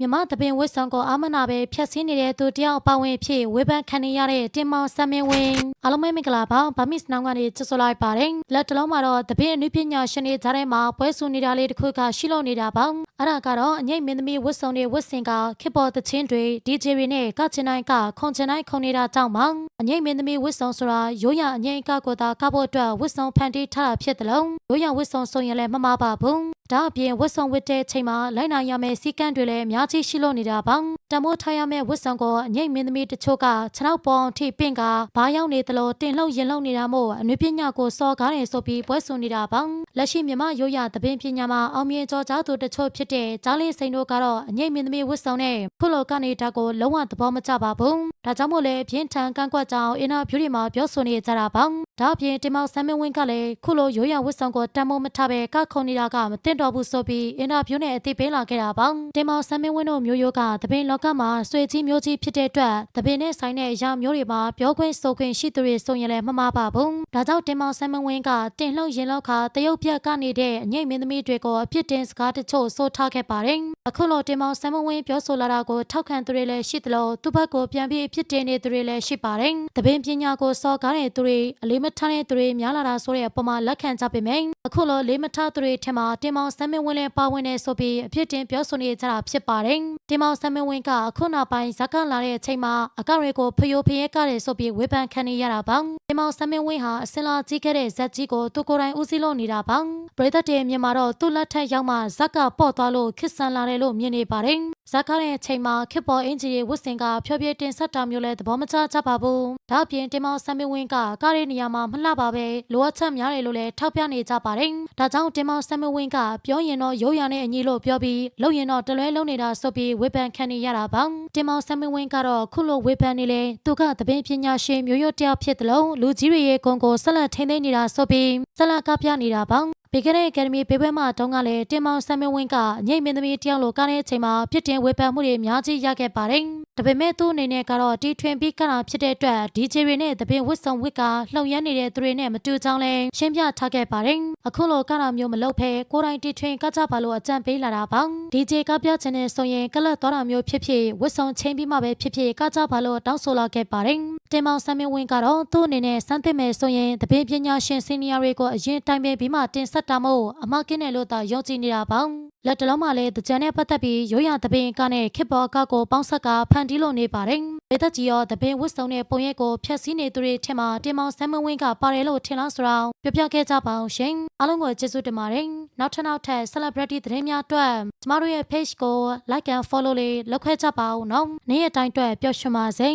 မြမသပင်ဝစ်ဆောင်ကိုအာမနာပဲဖျက်ဆီးနေတဲ့သူတယောက်အပါဝင်ဖြစ်ဝေဖန်ခံနေရတဲ့တင်မောင်ဆမ်မင်းဝင်းအားလုံးပဲမင်္ဂလာပါဗမစ်နောင်ကနေကြိုဆိုလိုက်ပါတယ်လက်တလုံးမှာတော့သပင်အနုပညာရှင်တွေကြားထဲမှာပွဲဆူနေတာလေးတစ်ခုကရှိလို့နေတာပါအဲ့ဒါကတော့အငိမ့်မင်းသမီးဝစ်ဆောင်တွေဝစ်စင်ကခေပေါ်သချင်းတွေ DJ တွေနဲ့ကချင်တိုင်းကခုံချင်တိုင်းခုံနေတာကြောင့်ပါအငိမ့်မင်းသမီးဝစ်ဆောင်ဆိုတာရိုးရအငိမ့်ကကိုသာကဖို့အတွက်ဝစ်ဆောင်ဖန်တီးထားတာဖြစ်တယ်လို့ရိုးရဝစ်ဆောင်ဆိုရင်လည်းမမှားပါဘူးဒါအပြင်ဝတ်ဆောင်ဝတ်တဲ့ချိန်မှာလိုက်နိုင်ရမယ့်စီကံတွေလည်းအများကြီးရှိလို့နေတာပါတမိုးထားရမယ့်ဝတ်ဆောင်ကအငိမ့်မင်းသမီးတချို့ကခြေထောက်ပေါ်အောင်ထိပင့်ကဘာရောက်နေသလိုတင်လှုပ်ရင်လှုပ်နေတာမို့အနုပညာကိုစော်ကားနေဆိုပြီးပွဲဆိုနေတာပါလက်ရှိမြမရိုးရသပင်ပညာမှာအောင်မြင်ကြောကြားသူတချို့ဖြစ်တဲ့ကြားလေးစိန်တို့ကတော့အငိမ့်မင်းသမီးဝတ်ဆောင်နဲ့ခုလိုကနေတာကိုလုံးဝသဘောမကျပါဘူးဒါကြောင့်မို့လဲပြင်းထန်ကန့်ကွက်ကြောင်းအင်တာဗျူးတွေမှာပြောဆိုနေကြတာပါ ဒါအပြင်တင်မောင်ဆမ်မင်းဝင်းကလည်းခုလိုရိုးရဝတ်ဆောင်ကိုတန်မိုးမထပဲကခုန်နေတာကမသိတော့ဘူးဆိုပြီးအင်တာဗျူးနဲ့အသိပေးလာခဲ့တာပါတင်မောင်ဆမ်မင်းဝင်းတို့မျိုးရိုးကသပင်လောကမှာဆွေကြီးမျိုးကြီးဖြစ်တဲ့အတွက်သပင်နဲ့ဆိုင်တဲ့အရာမျိုးတွေမှာပြောခွင့်ဆိုခွင့်ရှိသူတွေဆိုရင်လည်းမမှားပါဘူးဒါကြောင့်တင်မောင်ဆမ်မင်းဝင်းကတင်လှုပ်ရင်လောက်ခါတရုတ်ပြက်ကနေတဲ့အငိမ့်မင်းသမီးတွေကိုအပြစ်တင်စကားတချို့ဆိုထားခဲ့ပါတယ် အခုလိုတင်မောင်ဆမ်မင်းဝင်းပြောဆိုလာတာကိုထောက်ခံသူတွေလည်းရှိသလိုသူ့ဘက်ကိုပြန်ပြီးအပြစ်တင်နေသူတွေလည်းရှိပါတယ်သပင်ပညာကိုစော်ကားတဲ့သူတွေအလေးမထားတဲ့သူတွေများလာတာဆိုတဲ့အပေါ်မှာလက်ခံကြပေမယ့်အခုလိုလေးမထားသူတွေထင်မှာတင်မောင်ဆမ်မင်းဝင်းလည်းပါဝင်နေဆိုပြီးအပြစ်တင်ပြောဆိုနေကြတာဖြစ်ပါတယ်တင်မောင်ဆမ်မင်းဝင်းကအခုနောက်ပိုင်းဇက်ကလာတဲ့အချိန်မှာအကောင့်တွေကိုဖျို့ဖျဲကတယ်ဆိုပြီးဝေဖန်ခံနေရတာပါတင်မောင်ဆမ်မင်းဝင်းဟာအစင်လာကြီးခဲ့တဲ့ဇက်ကြီးကိုသူကိုယ်တိုင်ဦးစီးလို့နေတာပါပရိသတ်တွေမြန်မာတော့သူ့လက်ထက်ရောက်မှဇက်ကပေါ့သွားလို့ခစ်ဆန်လာတယ်လို့မြင်နေပါတယ်ဇက်ကားတဲ့အချိန်မှာခစ်ပေါ်အင်ဂျီရဲ့ဝတ်စင်ကဖြောပြတင်ဆက်တာမျိုးလဲသဘောမကျကြပါဘူးဒါအပြင်တင်မောင်ဆမ်မင်းဝင်းကကားရဲ့နေရာမှာမလှပါပဲလိုအပ်ချက်များတယ်လို့လည်းထောက်ပြနေကြပါတယ်ဒါကြောင့်တင်မောင်ဆမ်မင်းဝင်းကပြောရင်တော့ရိုးရနဲ့အညီလို့ပြောပြီးလုံရင်တော့တလွဲလုံးနေတာဆိုပြီးဝေဖန်ခံနေရတာပါတင်မောင်ဆမ်မင်းဝင်းကတော့ခုလိုဝေဖန်နေလေသူကသပင်ပညာရှင်မျိုးရွတ်တယောက်ဖြစ်တယ်လို့လူကြီးတွေရဲ့ဂုဏ်ကိုဆက်လက်ထိန်းသိမ်းနေတာဆိုပြီးဆက်လက်ကပြနေတာပါ ပြီးခဲ့တဲ့အကယ်ဒမီဘေးဘဲမှာတုန်းကလည်းတင်မောင်ဆမ်မင်းဝင်းကအငိမ့်မင်းသမီးတယောက်လိုကားတဲ့အချိန်မှာပြစ်တင်ဝေဖန်မှုတွေအများကြီးရခဲ့ပါတယ်။ဒါပေမဲ့သူ့အနေနဲ့ကတော့တီထွင်ပြီးကတာဖြစ်တဲ့အတွက် DJ တွေနဲ့သပင်ဝစ်ဆောင်ဝစ်ကလှုပ်ရမ်းနေတဲ့သူတွေနဲ့မတူကြောင်းလဲရှင်းပြထားခဲ့ပါတယ်။အခုလိုကတာမျိုးမလုပ်ဖဲကိုယ်တိုင်တီထွင်ကကြပါလို့အကြံပေးလာတာပါ။ DJ ကပြချင်တဲ့ဆိုရင်ကလတ်သွားတာမျိုးဖြစ်ဖြစ်ဝစ်ဆောင်ချင်းပြီးမှပဲဖြစ်ဖြစ်ကကြပါလို့တောင်းဆိုလာခဲ့ပါတယ်။တင်မောင်ဆမ်မင်းဝင်းကတော့သူ့အနေနဲ့စမ်းသစ်မယ်ဆိုရင်သပင်ပညာရှင်စီနီယာတွေကိုအရင်တိုင်ပင်ပြီးမှတင်ဆက်တာမို့အမကင်းတယ်လို့သာယုံကြည်နေတာပါလက်တလုံးမှလည်းတကြံနဲ့ပတ်သက်ပြီးရိုးရသပင်ကနဲ့ခစ်ပေါ်ကကိုပေါင်းဆက်ကဖန်တီးလို့နေပါတယ်ဒေသကြီးရောသပင်ဝစ်စုံတဲ့ပုံရိပ်ကိုဖျက်ဆီးနေသူတွေထင်မှာတင်မောင်ဆမ်မဝင်းကပါတယ်လို့ထင်လားဆိုတော့ပြပြခဲ့ကြပါအောင်ရှင်အားလုံးကိုကျေးဇူးတင်ပါတယ်နောက်ထပ်နောက်ထပ် celebrity သတင်းများအတွက်ကျမတို့ရဲ့ page ကို like and follow လေးလုပ်ခဲ့ကြပါဦးနော်နေ့ရက်တိုင်းအတွက်ပျော်ရွှင်ပါစေ